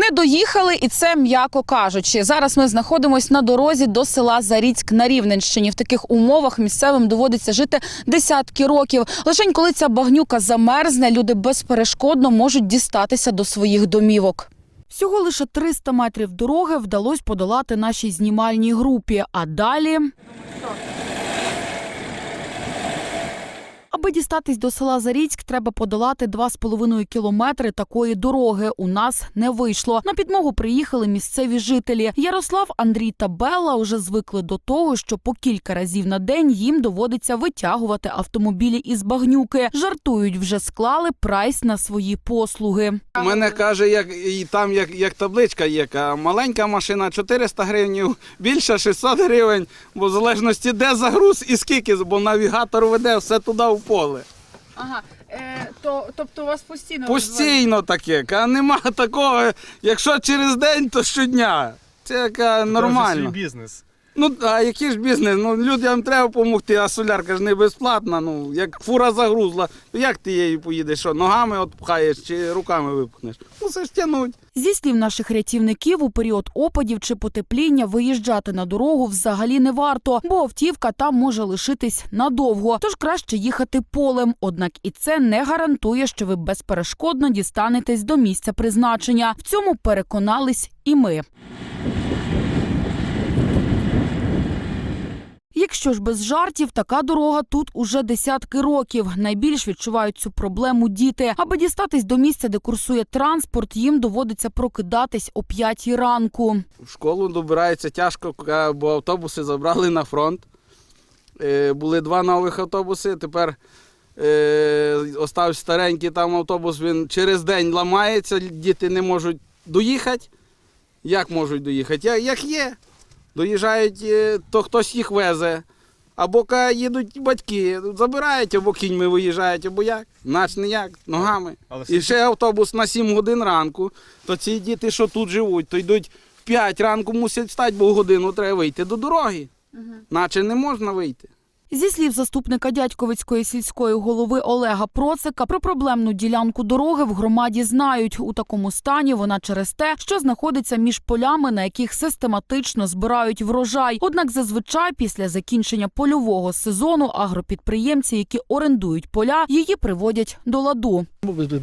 Не доїхали, і це м'яко кажучи. Зараз ми знаходимося на дорозі до села Заріцьк на Рівненщині. В таких умовах місцевим доводиться жити десятки років. Лишень коли ця багнюка замерзне, люди безперешкодно можуть дістатися до своїх домівок. Всього лише 300 метрів дороги вдалося подолати нашій знімальній групі. А далі. Аби дістатись до села Заріцьк, треба подолати 2,5 кілометри такої дороги. У нас не вийшло. На підмогу приїхали місцеві жителі. Ярослав, Андрій та Белла вже звикли до того, що по кілька разів на день їм доводиться витягувати автомобілі із багнюки. Жартують, вже склали прайс на свої послуги. Мене каже, як і там як, як табличка є, маленька машина 400 гривень, більша 600 гривень, бо в залежності де загруз і скільки, бо навігатор веде все туди в поле. Ага, то тобто у вас постійно Постійно таке, ка нема такого, якщо через день, то щодня. Це яка нормально. свій бізнес. Ну а який ж бізнес? Ну людям треба допомогти, а солярка ж не безплатна. Ну як фура загрузла, то як ти її поїдеш? Що ногами от пхаєш чи руками випхнеш? Мусиш тягнуть. Зі слів наших рятівників, у період опадів чи потепління виїжджати на дорогу взагалі не варто, бо автівка там може лишитись надовго. Тож краще їхати полем. Однак і це не гарантує, що ви безперешкодно дістанетесь до місця призначення. В цьому переконались і ми. Якщо ж без жартів, така дорога тут уже десятки років. Найбільш відчувають цю проблему діти. Аби дістатись до місця, де курсує транспорт, їм доводиться прокидатись о п'ятій ранку. В школу добирається тяжко, бо автобуси забрали на фронт. Е, Були два нових автобуси. Тепер е, остався старенький там автобус, він через день ламається, діти не можуть доїхати. Як можуть доїхати? Як є. Доїжджають, е, то хтось їх везе. Або їдуть батьки, забирають, або кіньми виїжджають, або як. Наш ніяк, ногами. Але І ще автобус на 7 годин ранку, то ці діти, що тут живуть, то йдуть в 5 ранку мусять встати, бо в годину треба вийти до дороги. Наче не можна вийти. Зі слів заступника дядьковицької сільської голови Олега Процика, про проблемну ділянку дороги в громаді знають. У такому стані вона через те, що знаходиться між полями, на яких систематично збирають врожай. Однак зазвичай після закінчення польового сезону агропідприємці, які орендують поля, її приводять до ладу.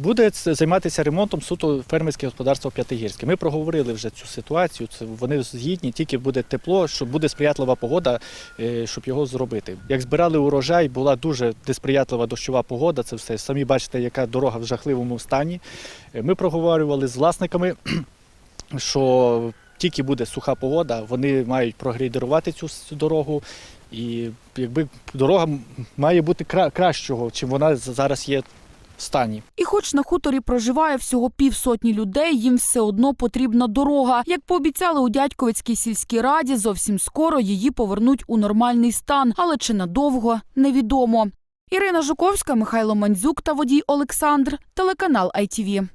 Буде займатися ремонтом суто фермерське господарство П'ятигірське. Ми проговорили вже цю ситуацію. Вони згідні, тільки буде тепло, щоб буде сприятлива погода, е, щоб його зробити. Як збирали урожай, була дуже несприятлива дощова погода. Це все самі бачите, яка дорога в жахливому стані. Е, Ми проговорювали з власниками, що тільки буде суха погода, вони мають прогрейдерувати цю дорогу. І якби дорога має бути кра- кращого, чим вона зараз є стані. І, хоч на хуторі проживає всього півсотні людей, їм все одно потрібна дорога. Як пообіцяли у дядьковицькій сільській раді, зовсім скоро її повернуть у нормальний стан, але чи надовго невідомо. Ірина Жуковська, Михайло Мандзюк та водій Олександр, телеканал ITV.